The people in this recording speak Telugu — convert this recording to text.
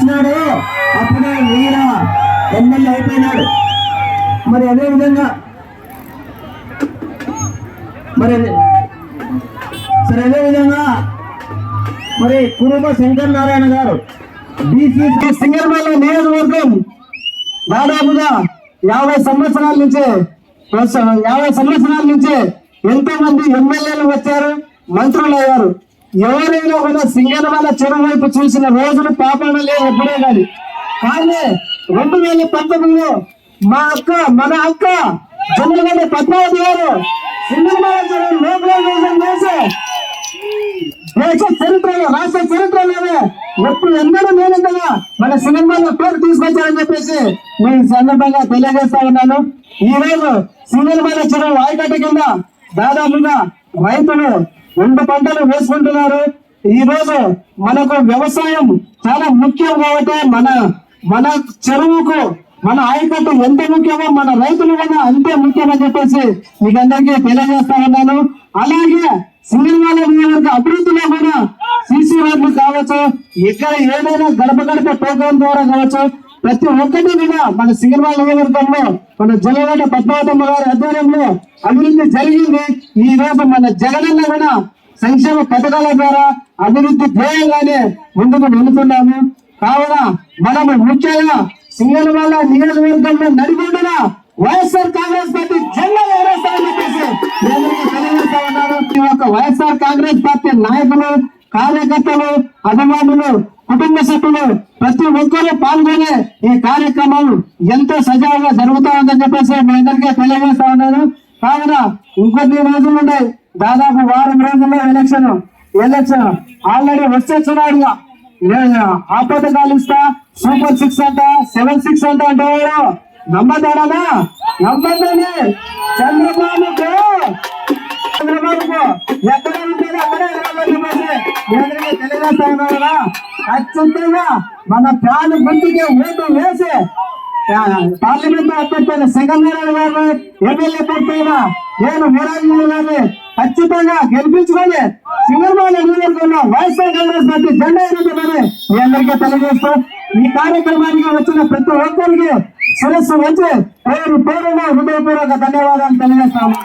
ఉన్నాడో అప్పుడే ఈయన ఎమ్మెల్యే అయిపోయినాడు. మరి అదే విధంగా మరి అదే- సరే అదే విధంగా మరి కురుబ శంకర్ నారాయణ గారు బీసీ సింగర్మల్ల నియోజకవర్గం దాదాపుగా యాభై సంవత్సరాల నుంచి యాభై సంవత్సరాల నుంచి ఎంతో మంది ఎమ్మెల్యేలు వచ్చారు మంత్రులు అయ్యారు. ఎవరైనా కూడా సింగనమల చెరువు వైపు చూసిన రోజులు పాపన లేవు ఎప్పుడే కానీ. కానీ రెండు వేల పంతొమ్మిదిలో మా అక్క మన అక్క చంద్రగడ్డ పద్మావతి గారు సింగనమల చెరువు దేశ చరిత్రలో రాష్ట్ర చరిత్రలోనే ఎప్పుడు ఎన్నడూ లేనంతగా మన సినిమాలో పేరు తీసుకొచ్చారని చెప్పేసి నేను సందర్భంగా తెలియజేస్తా ఉన్నాను. ఈ రోజు సింగల్మాల చెరువు ఆయకట్ట కింద దాదాపుగా రైతులు రెండు పంటలు వేసుకుంటున్నారు. ఈ రోజు మనకు వ్యవసాయం చాలా ముఖ్యం కాబట్టి మన మన చెరువుకు మన ఆయకట్టు ఎంత ముఖ్యమో మన రైతులు కూడా అంతే ముఖ్యమని చెప్పేసి మీకు అందరికీ తెలియజేస్తా ఉన్నాను. అలాగే సింగల్మాల నియోజకవర్గ అభివృద్ధిలో కూడా సీసీ రోడ్లు కావచ్చు ఇక్కడ ఏదైనా గడప గడప ప్రోగ్రామ్ ద్వారా కావచ్చు ప్రతి ఒక్కటి కూడా మన సింగల్మాల నియోజకవర్గంలో మన జలగడ్డ పద్మావతమ్మ గారి ఆధ్వర్యంలో అభివృద్ధి జరిగింది. ఈ రోజు మన జగనన్న కూడా సంక్షేమ పథకాల ద్వారా అభివృద్ధి ధ్యేయంగానే ముందుకు వెళుతున్నాము కావున మనము ముఖ్యంగా సింగల్మాల నియోజకవర్గంలో నడిపొండున వైఎస్ఆర్ కాంగ్రెస్ పార్టీ జెండా ఎగరేస్తామని చెప్పేసి తెలియజేస్తా ఉన్నాను. ఈ యొక్క వైఎస్ఆర్ కాంగ్రెస్ పార్టీ నాయకులు కార్యకర్తలు అభిమానులు కుటుంబ సభ్యులు ప్రతి ఒక్కరూ పాల్గొనే ఈ కార్యక్రమం ఎంతో సజావుగా జరుగుతా ఉందని చెప్పేసి మీ అందరికీ తెలియజేస్తా ఉన్నాను. కావున ఇంకొన్ని రోజులు ఉన్నాయి దాదాపు వారం రోజుల్లో ఎలక్షన్ ఎలక్షన్ ఆల్రెడీ వచ్చేస్తున్నాడు నేను ఆ పథకాలు ఇస్తా సూపర్ సిక్స్ అంట సెవెన్ సిక్స్ అంట అంటే వాడు నమ్మతాడనా? నమ్మద్దని చంద్రబాబుకు. చంద్రబాబుకు ఎక్కడ ఉంటుంది? అక్కడే ఎదురుగా తెలియజేస్తా ఉన్నారా ఖచ్చితంగా మన ప్రాణ గుర్తుకే ఓటు వేసి పార్లమెంట్ అభ్యర్థి సెకండ్ గారు ఎమ్మెల్యే పడిపోయిన నేను మురాజు గారిని ఖచ్చితంగా గెలిపించుకొని సింగర్మాల నియోజకవర్గంలో వైఎస్ఆర్ కాంగ్రెస్ పార్టీ జెండా ఎదుగుతుందని మీ అందరికీ తెలియజేస్తూ ఈ కార్యక్రమానికి వచ్చిన ప్రతి ఒక్కరికి శిరస్సు వచ్చి పేరు పేరున హృదయపూర్వక ధన్యవాదాలు తెలియజేస్తాము.